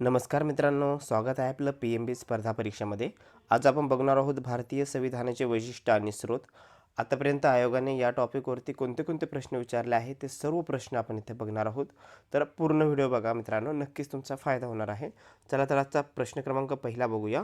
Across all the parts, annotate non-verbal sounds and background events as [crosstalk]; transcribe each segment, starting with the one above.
नमस्कार मित्रांनो स्वागत आहे आपलं पी एम बी स्पर्धा परीक्षेमध्ये. आज आपण बघणार आहोत भारतीय संविधानाचे वैशिष्ट्य आणि स्रोत. आतापर्यंत आयोगाने या टॉपिकवरती कोणते कोणते प्रश्न विचारले आहेत ते सर्व प्रश्न आपण इथे बघणार आहोत. तर पूर्ण व्हिडिओ बघा मित्रांनो नक्कीच तुमचा फायदा होणार आहे. चला तर आजचा प्रश्न क्रमांक पहिला बघूया.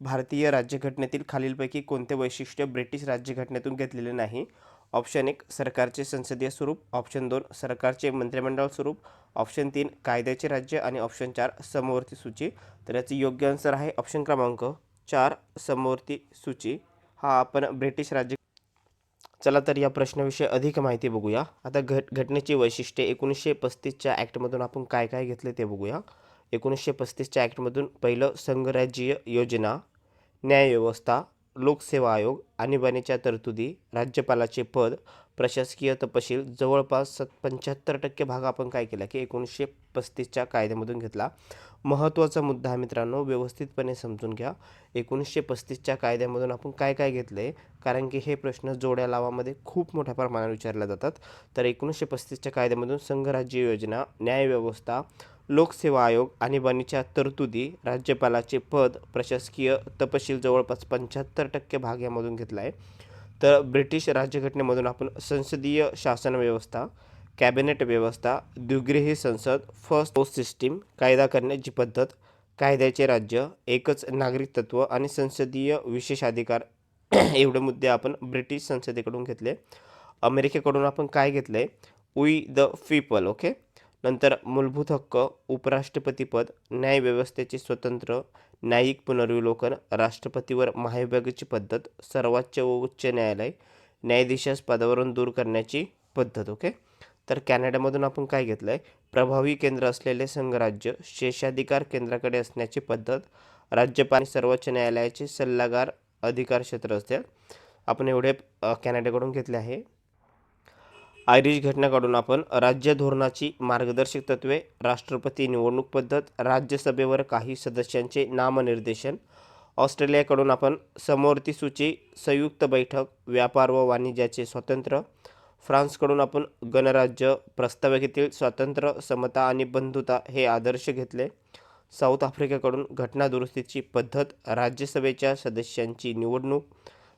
भारतीय राज्यघटनेतील खालीलपैकी कोणते वैशिष्ट्य ब्रिटिश राज्यघटनेतून घेतलेले नाही? ऑप्शन एक सरकारचे संसदीय स्वरूप. ऑप्शन दोन सरकारचे मंत्रिमंडळ स्वरूप. ऑप्शन तीन कायद्याचे राज्य आणि ऑप्शन चार समवर्ती सूची. तर याचे योग्य आन्सर आहे ऑप्शन क्रमांक चार समवर्ती सूची. हा आपण ब्रिटिश राज्य चला तर या प्रश्नाविषयी अधिक माहिती बघूया. आता घट घटनेची वैशिष्ट्ये एकोणीसशे पस्तीसच्या ॲक्टमधून आपण काय काय घेतले ते बघूया. एकोणीसशे पस्तीसच्या ॲक्टमधून पहिलं संघराज्यीय योजना न्यायव्यवस्था लोकसेवा आयोग आणीबाणीच्या तरतुदी राज्यपालाचे पद प्रशासकीय तपशील जवळपास सत पंच्याहत्तर टक्के भाग आपण काय केला? की एकोणीसशे पस्तीसच्या कायद्यामधून घेतला. महत्त्वाचा मुद्दा हा मित्रांनो व्यवस्थितपणे समजून घ्या. एकोणीसशे पस्तीसच्या कायद्यामधून आपण काय काय घेतलं? आहे कारण की हे प्रश्न जोड्या लावामध्ये खूप मोठ्या प्रमाणात विचारले जातात. तर एकोणीसशे पस्तीसच्या कायद्यामधून संघराज्य योजना न्यायव्यवस्था लोकसेवा आयोग आणीबाणीच्या तरतुदी राज्यपालाचे पद प्रशासकीय तपशील जवळपास पंच्याहत्तर टक्के भाग यामधून घेतला आहे तर ब्रिटिश राज्यघटनेमधून आपण संसदीय शासन व्यवस्था कॅबिनेट व्यवस्था द्विगृही संसद फर्स्ट पोस्ट सिस्टीम कायदा करण्याची पद्धत कायद्याचे राज्य एकच नागरिक तत्व आणि संसदीय विशेषाधिकार [clears throat] एवढे मुद्दे आपण ब्रिटिश संसदेकडून घेतले. अमेरिकेकडून आपण काय घेतलं आहे वी द पीपल ओके नंतर मूलभूत हक्क उपराष्ट्रपतीपद न्यायव्यवस्थेचे स्वतंत्र न्यायिक पुनर्विलोकन राष्ट्रपतीवर महाविभागाची पद्धत सर्वोच्च व उच्च न्यायालय न्यायाधीशास पदावरून दूर करण्याची पद्धत ओके? तर कॅनडामधून आपण काय घेतलं आहे प्रभावी केंद्र असलेले संघराज्य शेषाधिकार केंद्राकडे असण्याची पद्धत राज्यपाल सर्वोच्च न्यायालयाचे सल्लागार अधिकार क्षेत्र असते. आपण एवढे कॅनडाकडून घेतले आहे. आयरिश घटनाकडून आपण राज्य धोरणाची मार्गदर्शक तत्वे राष्ट्रपती निवडणूक पद्धत राज्यसभेवर काही सदस्यांचे नामनिर्देशन ऑस्ट्रेलियाकडून आपण समवर्ती सूची संयुक्त बैठक व्यापार व वाणिज्याचे स्वातंत्र्य फ्रान्सकडून आपण गणराज्य प्रस्ताविकेतील स्वातंत्र्य समता आणि बंधुता हे आदर्श घेतले. साऊथ आफ्रिकेकडून घटना दुरुस्तीची पद्धत राज्यसभेच्या सदस्यांची निवडणूक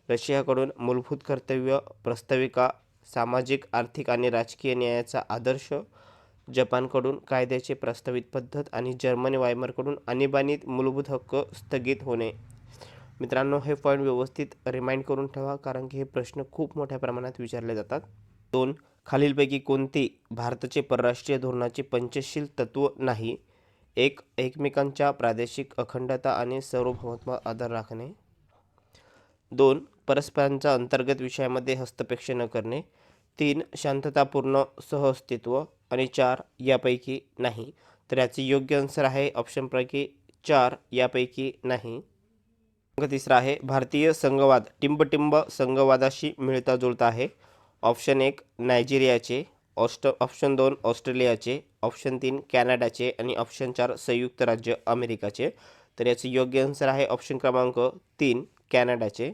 रशियाकडून मूलभूत कर्तव्य प्रस्ताविका सामाजिक आर्थिक आणि राजकीय न्यायाचा आदर्श जपानकडून कायद्याचे प्रस्तावित पद्धत आणि जर्मनी वायमरकडून आणीबाणीत मूलभूत हक्क स्थगित होणे. मित्रांनो हे पॉईंट व्यवस्थित रिमाइंड करून ठेवा कारण की हे प्रश्न खूप मोठ्या प्रमाणात विचारले जातात. दोन खालीलपैकी कोणती भारताचे परराष्ट्रीय धोरणाचे पंचशील तत्व नाही? एक एकमेकांच्या प्रादेशिक अखंडता आणि सार्वभौमत्व आधार राखणे. दोन परस्परांचा अंतर्गत विषयामध्ये हस्तक्षेप न करणे. तीन शांततापूर्ण सहअस्तित्व आणि चार यापैकी नाही. तर याचे योग्य आन्सर आहे ऑप्शनपैकी चार यापैकी नाही. तिसरा आहे भारतीय संघवाद. टिंबटिंब संघवादाशी मिळता जुळता आहे. ऑप्शन एक नायजेरियाचे. ऑस्ट ऑप्शन दोन ऑस्ट्रेलियाचे. ऑप्शन तीन कॅनडाचे. आणि ऑप्शन चार संयुक्त राज्य अमेरिकाचे. तर याचे योग्य आन्सर आहे ऑप्शन क्रमांक तीन कॅनडाचे.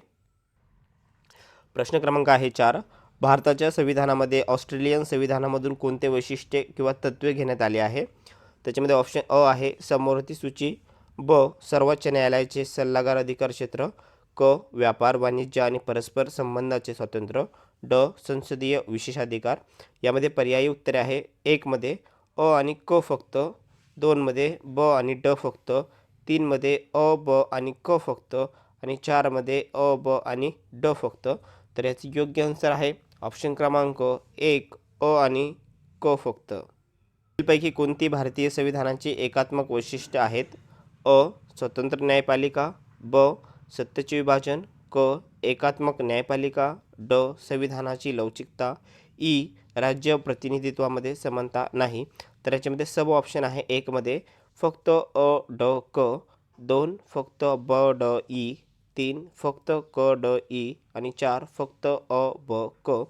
प्रश्न क्रमांक आहे चार. भारताच्या संविधानामध्ये ऑस्ट्रेलियन संविधानामधून कोणते वैशिष्ट्ये किंवा तत्त्वे घेण्यात आले आहे? त्याच्यामध्ये ऑप्शन अ आहे समवर्ती सूची. ब सर्वोच्च न्यायालयाचे सल्लागार अधिकार क्षेत्र. क व्यापार वाणिज्य आणि परस्पर संबंधाचे स्वातंत्र्य. ड संसदीय विशेषाधिकार. यामध्ये पर्यायी उत्तरे आहे. एकमध्ये अ आणि क फक्त. दोनमध्ये ब आणि ड फक्त. तीनमध्ये अ ब आणि क फक्त. आणि चारमध्ये अ ब आणि ड फक्त. तर याचे योग्य आन्सर आहे. ऑप्शन क्रमांक एक अ आणि क फक्त. पैकी कोणती भारतीय संविधानाची एकात्मक वैशिष्ट्य आहेत? अ स्वतंत्र न्यायपालिका ब सत्तेचे विभाजन क एकात्मक न्यायपालिका ड संविधानाची लवचिकता ई राज्य प्रतिनिधित्वामध्ये समानता नाही. तर याच्यामध्ये सब ऑप्शन आहे एकमध्ये. फक्त अ ड क दोन फक्त ब ड ई तीन फक्त क ड ई आणि चार फक्त अ ब क.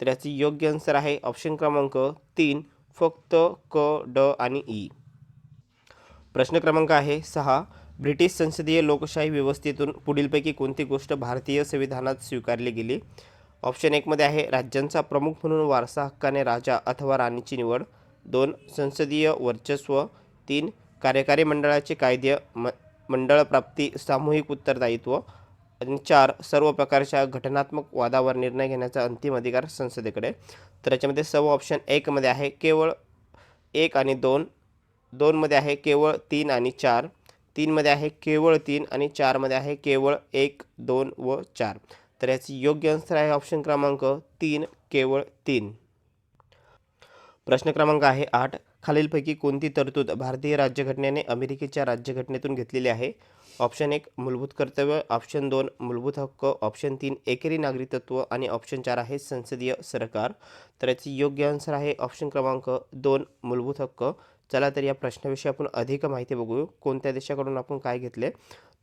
तर याचे योग्य आन्सर आहे ऑप्शन क्रमांक तीन फक्त क ड आणि ई. प्रश्न क्रमांक आहे सहा. ब्रिटिश संसदीय लोकशाही व्यवस्थेतून पुढीलपैकी कोणती गोष्ट भारतीय संविधानात स्वीकारली गेली? ऑप्शन एकमध्ये आहे राज्यांचा प्रमुख म्हणून वारसा हक्काने राजा अथवा राणीची निवड. दोन संसदीय वर्चस्व. तीन कार्यकारी मंडळाचे कायदे म मंडळप्राप्ती सामूहिक उत्तरदायित्व. आणि चार सर्व प्रकारच्या घटनात्मक वादावर निर्णय घेण्याचा अंतिम अधिकार संसदेकडे. तर याच्यामध्ये सर्व ऑप्शन एकमध्ये आहे केवळ एक आणि दोन. दोनमध्ये आहे केवळ तीन आणि चार. तीनमध्ये आहे केवळ तीन आणि चारमध्ये आहे केवळ एक दोन व चार. तर याची योग्य आन्सर आहे ऑप्शन क्रमांक तीन केवळ तीन. प्रश्न क्रमांक आहे आठ. खालीलपैकी कोणती तरतूद भारतीय राज्यघटनेने अमेरिकेच्या राज्यघटनेतून घेतलेली आहे? ऑप्शन एक मूलभूत कर्तव्य. ऑप्शन दोन मूलभूत हक्क. ऑप्शन तीन एकेरी नागरिकत्व. आणि ऑप्शन चार आहे संसदीय सरकार. तर याची योग्य आन्सर आहे ऑप्शन क्रमांक दोन मूलभूत हक्क. चला तर या प्रश्नाविषयी आपण अधिक माहिती बघू कोणत्या देशाकडून आपण काय घेतले?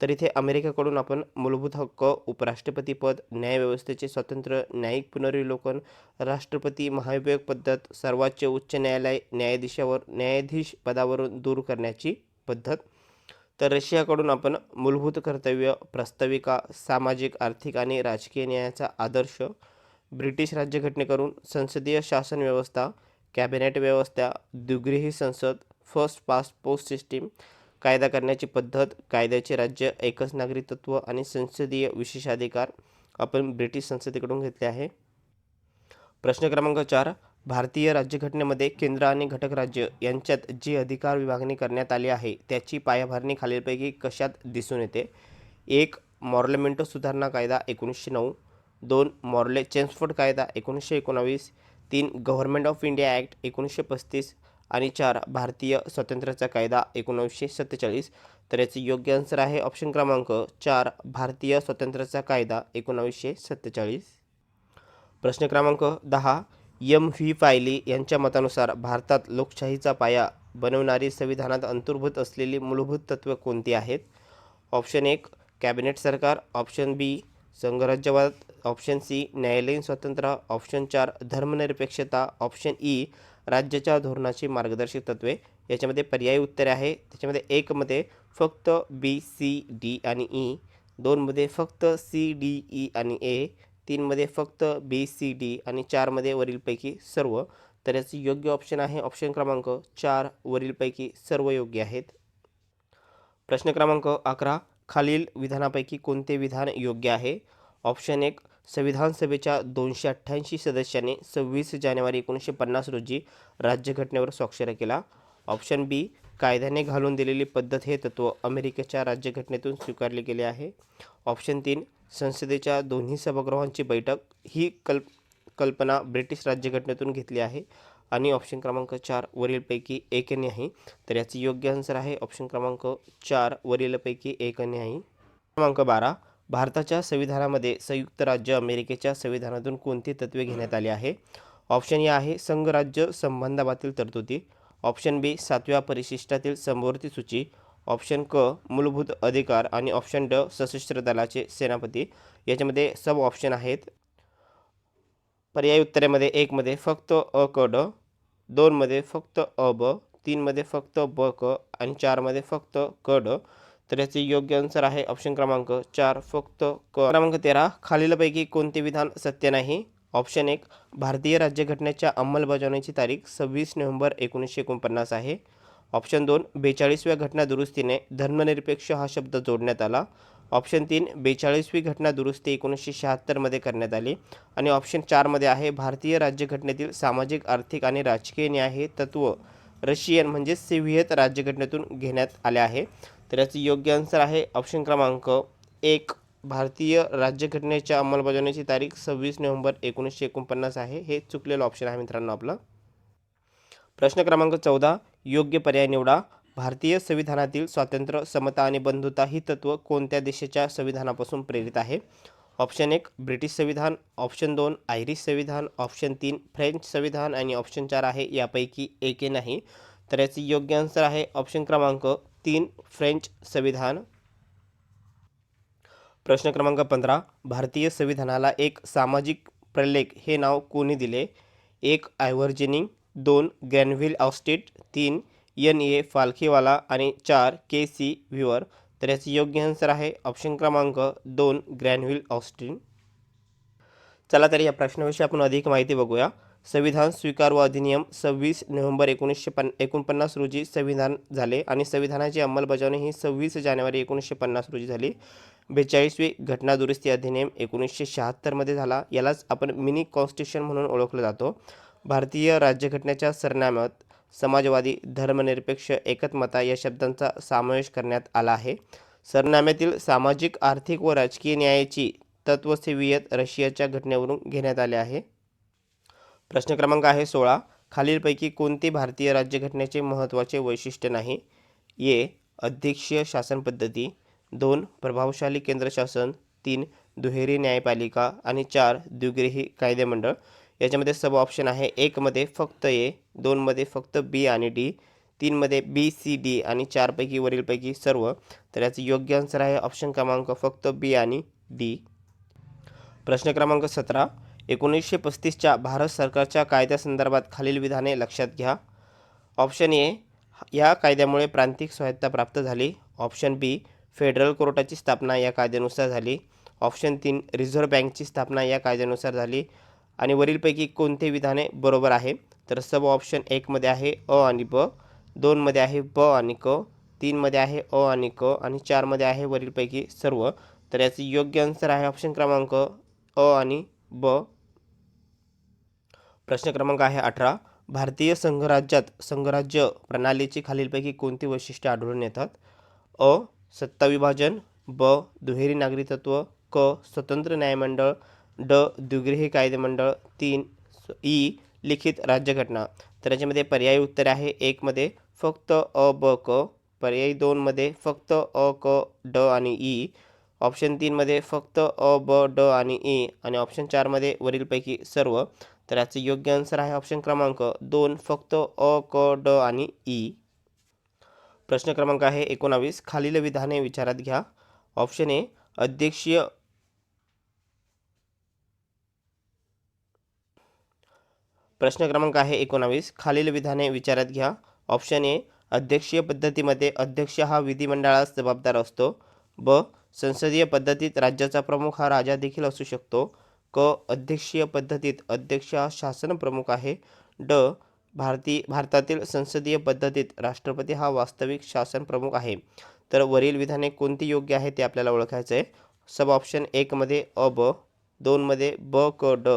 तर इथे अमेरिकेकडून आपण मूलभूत हक्क उपराष्ट्रपती पद न्यायव्यवस्थेचे स्वतंत्र न्यायिक पुनर्विलोकन राष्ट्रपती महाभियोग पद्धत सर्वोच्च उच्च न्यायालय न्यायाधीशावर न्यायाधीश पदावरून दूर करण्याची पद्धत. तर रशियाकडून आपण मूलभूत कर्तव्य प्रस्ताविका सामाजिक आर्थिक आणि राजकीय न्यायाचा आदर्श ब्रिटिश राज्यघटनेकडून संसदीय शासन व्यवस्था कॅबिनेट व्यवस्था द्विगृही संसद फर्स्ट पास्ट पोस्ट सिस्टीम कायदा करण्याची पद्धत कायद्याचे राज्य एकच नागरिकत्व आणि संसदीय विशेषाधिकार आपण ब्रिटिश संसदेकडून घेतले आहे. प्रश्न क्रमांक चार भारतीय राज्यघटनेमध्ये केंद्र आणि घटक राज्य यांच्यात जी अधिकार विभागणी करण्यात आली आहे त्याची पायाभरणी खालीलपैकी कशात दिसून येते? एक मॉर्लेमेंटो सुधारणा कायदा एकोणीसशे नऊ. दोन मॉर्ले चेम्सफोर्ड कायदा एकोणीसशे एकोणावीस. तीन गव्हर्नमेंट ऑफ इंडिया ॲक्ट एकोणीसशे पस्तीस. आणि चार भारतीय स्वातंत्र्याचा कायदा एकोणीसशे सत्तेचाळीस. तर याचे योग्य आन्सर आहे ऑप्शन क्रमांक चार भारतीय स्वातंत्र्याचा कायदा एकोणावीसशे सत्तेचाळीस. प्रश्न क्रमांक दहा एम व्ही फायली यांच्या मतानुसार भारतात लोकशाहीचा पाया बनवणारी संविधानात अंतर्भूत असलेली मूलभूत तत्त्वे कोणती आहेत? ऑप्शन एक कॅबिनेट सरकार. ऑप्शन बी संघराज्यवाद. ऑप्शन सी न्यायालयीन स्वातंत्र्य. ऑप्शन चार धर्मनिरपेक्षता. ऑप्शन ई राज्याच्या धोरणाची मार्गदर्शक तत्त्वे. याच्यामध्ये पर्यायी उत्तरे आहे. त्याच्यामध्ये एकमध्ये फक्त बी सी डी आणि ई. दोनमध्ये फक्त सी डी ई आणि ए. तीनमध्ये फक्त बी सी डी आणि चारमध्ये वरीलपैकी सर्व. तर याचं योग्य ऑप्शन आहे ऑप्शन क्रमांक चार वरीलपैकी सर्व योग्य आहेत. प्रश्न क्रमांक अकरा खालील विधानापैकी कोणते विधान योग्य आहे? ऑप्शन एक संविधान सभेच्या दोनशे अठ्ठ्याऐंशी सदस्यांनी सव्वीस जानेवारी एकोणीसशे पन्नास रोजी राज्यघटनेवर स्वाक्षर केला. ऑप्शन बी कायद्याने घालून दिलेली पद्धत हे तत्त्व अमेरिकेच्या राज्यघटनेतून स्वीकारले गेले आहे. ऑप्शन तीन संसदेच्या दोन्ही सभागृहांची बैठक ही कल्प कल्पना ब्रिटिश राज्यघटनेतून घेतली आहे. आणि ऑप्शन क्रमांक चार वरीलपैकी एक नाही तर याचे योग्य आन्सर आहे ऑप्शन क्रमांक चार वरीलपैकी एक नाही क्रमांक बारा भारताच्या संविधानामध्ये संयुक्त राज्य अमेरिकेच्या संविधानातून कोणती तत्त्वे घेण्यात आली आहे? ऑप्शन या आहे संघराज्य संबंधाबातील तरतुदी. ऑप्शन बी सातव्या परिशिष्टातील समवर्ती सूची ऑप्शन क मूलभूत अधिकार आणि ऑप्शन ड सशस्त्र दलाचे सेनापती. याच्यामध्ये सब ऑप्शन आहेत. पर्यायी उत्तरेमध्ये एकमध्ये फक्त अ क ड दोनमध्ये फक्त अ ब तीनमध्ये फक्त ब क आणि चारमध्ये फक्त क ड. तर याचे योग्य आन्सर आहे ऑप्शन क्रमांक चार फक्त क. क्रमांक तेरा खालीलपैकी कोणते विधान सत्य नाही? ऑप्शन एक भारतीय राज्यघटनेच्या अंमलबजावणीची तारीख सव्वीस नोव्हेंबर एकोणीसशे एकोणपन्नास आहे. ऑप्शन दोन बेचाळीसव्या घटना दुरुस्तीने धर्मनिरपेक्ष हा शब्द जोडण्यात आला. ऑप्शन तीन बेचाळीसवी घटना दुरुस्ती एकोणीसशे शहात्तरमध्ये करण्यात आली. आणि ऑप्शन चारमध्ये आहे भारतीय राज्यघटनेतील सामाजिक आर्थिक आणि राजकीय न्याय हे तत्त्व रशियन म्हणजे सिव्हियत राज्यघटनेतून घेण्यात आले आहे. तर याचं योग्य आन्सर आहे ऑप्शन क्रमांक एक. भारतीय राज्यघटनेच्या अंमलबजावणीची तारीख सव्वीस नोव्हेंबर एकोणीसशे एकोणपन्नास आहे. हे चुकलेलं ऑप्शन आहे मित्रांनो आपलं. प्रश्न क्रमांक चौदा योग्य पर्याय निवडा. भारतीय संविधानातील स्वातंत्र्य समता आणि बंधुता ही तत्त्व कोणत्या देशाच्या संविधानापासून प्रेरित आहे? ऑप्शन एक ब्रिटिश संविधान. ऑप्शन दोन आयरिश संविधान. ऑप्शन तीन फ्रेंच संविधान. आणि ऑप्शन चार आहे यापैकी एके नाही. तर याचे योग्य आन्सर आहे ऑप्शन क्रमांक तीन फ्रेंच संविधान. प्रश्न क्रमांक पंधरा. भारतीय संविधानाला एक सामाजिक प्रलेख हे नाव कोणी दिले? एक आयव्हर्जिनिंग दोन ग्रॅनव्हिल ऑस्टेट. तीन एन. ए. फालखीवाला आणि चार के. सी. व्ह्युअर तर याचे योग्य आन्सर आहे ऑप्शन क्रमांक दोन ग्रॅनव्हिल ऑस्टिन चला तर या प्रश्नाविषयी आपण अधिक माहिती बघूया. संविधान स्वीकार व अधिनियम सव्वीस नोव्हेंबर एकोणीसशे पन एकोणपन्नास रोजी संविधान झाले आणि संविधानाची अंमलबजावणी ही सव्वीस जानेवारी एकोणीसशे पन्नास रोजी झाली. बेचाळीसवी घटना दुरुस्ती अधिनियम एकोणीसशे शहात्तरमध्ये झाला. यालाच आपण मिनी कॉन्स्टिट्यूशन म्हणून ओळखलं जातो. भारतीय राज्यघटनेच्या सरनाम्यात समाजवादी धर्मनिरपेक्ष एकत्मता या शब्दांचा समावेश करण्यात आला आहे. सरनाम्यातील सामाजिक आर्थिक व राजकीय न्यायाची तत्वसेवियत रशियाच्या घटनेवरून घेण्यात आले आहे. प्रश्न क्रमांक आहे सोळा. खालीलपैकी कोणते भारतीय राज्यघटनेचे महत्त्वाचे वैशिष्ट्य नाही? ए. अध्यक्षीय शासन पद्धती. दोन. प्रभावशाली केंद्रशासन तीन. दुहेरी न्यायपालिका. आणि चार. द्विगृही कायदेमंडळ. याच्यामध्ये सब ऑप्शन आहे. एकमध्ये फक्त ए दोनमध्ये फक्त बी आणि डी तीनमध्ये बी सी डी आणि चारपैकी वरीलपैकी सर्व. तर याचं योग्य आन्सर आहे ऑप्शन क्रमांक फक्त बी आणि डी. प्रश्न क्रमांक सतरा. एकोणीसशे पस्तीसच्या भारत सरकारच्या कायद्यासंदर्भात खालील विधाने लक्षात घ्या. ऑप्शन ए या कायद्यामुळे प्रांतिक स्वायत्ता प्राप्त झाली. ऑप्शन बी फेडरल कोर्टाची स्थापना या कायद्यानुसार झाली. ऑप्शन तीन रिझर्व्ह बँकची स्थापना या कायद्यानुसार झाली. आणि वरीलपैकी कोणते विधाने बरोबर आहे? तर सब ऑप्शन एकमध्ये आहे अ आणि ब दोनमध्ये आहे ब आणि क तीनमध्ये आहे अ आणि क आणि चारमध्ये आहे वरीलपैकी सर्व. तर याचे योग्य आन्सर आहे ऑप्शन क्रमांक अ आणि ब. प्रश्न क्रमांक आहे अठरा. भारतीय संघराज्यात संघराज्य प्रणालीची खालीलपैकी कोणती वैशिष्ट्ये आढळून येतात? अ. सत्ताविभाजन ब. दुहेरी नागरिकत्व क. स्वतंत्र न्यायमंडळ ड. द्विगृही कायदेमंडळ तीन. ई. लिखित राज्यघटना. तर याच्यामध्ये पर्यायी उत्तर आहे एकमध्ये फक्त अ ब क. पर्यायी दोनमध्ये फक्त अ क ड आणि ई. ऑप्शन तीनमध्ये फक्त अ ब ड आणि ई. आणि ऑप्शन चारमध्ये वरीलपैकी सर्व. तर याचं योग्य आन्सर आहे ऑप्शन क्रमांक दोन फक्त अ क ड आणि ई. प्रश्न क्रमांक आहे एकोणावीस. खालील विधाने विचारात घ्या. ऑप्शन ए अध्यक्षीय प्रश्न क्रमांक आहे एकोणावीस. खालील विधाने विचारात घ्या. ऑप्शन ए अध्यक्षीय पद्धतीमध्ये अध्यक्ष हा विधिमंडळास जबाबदार असतो. ब संसदीय पद्धतीत राज्याचा प्रमुख हा राजा देखील असू शकतो. क अध्यक्षीय पद्धतीत अध्यक्ष हा शासन प्रमुख आहे. ड भारती भारतातील संसदीय पद्धतीत राष्ट्रपती हा वास्तविक शासन प्रमुख आहे. तर वरील विधाने कोणती योग्य आहे ते आपल्याला ओळखायचं आहे. सब ऑप्शन एकमध्ये अ ब दोनमध्ये ब क ड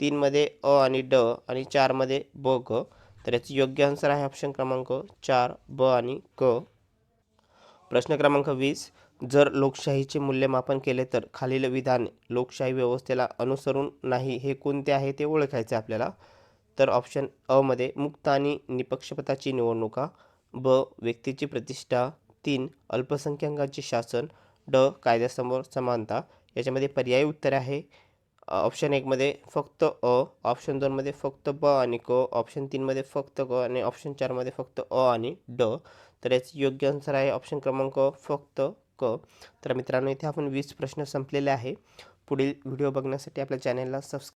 तीनमध्ये अ आणि ड आणि चारमध्ये ब क तर याचं योग्य आन्सर आहे ऑप्शन क्रमांक चार ब आणि क. प्रश्न क्रमांक वीस. जर लोकशाहीचे मूल्यमापन केले तर खालील विधान लोकशाही व्यवस्थेला अनुसरून नाही हे कोणते आहे ते ओळखायचे आपल्याला. तर ऑप्शन अमध्ये मुक्त आणि निपक्षपताची निवडणुका ब व्यक्तीची प्रतिष्ठा तीन अल्पसंख्याकांचे शासन ड कायद्यासमोर समानता याच्यामध्ये पर्यायी उत्तर आहे. ऑप्शन एकमध्ये फक्त अ ऑप्शन दोनमध्ये फक्त ब आणि क ऑप्शन तीनमध्ये फक्त क आणि ऑप्शन चारमध्ये फक्त अ आणि ड तर याचं योग्य आन्सर आहे ऑप्शन क्रमांक फक्त क. तर मित्रांनो इथे आपण वीस प्रश्न संपलेले आहे. पुढील व्हिडिओ बघण्यासाठी आपल्या चॅनेलला सबस्क्राईब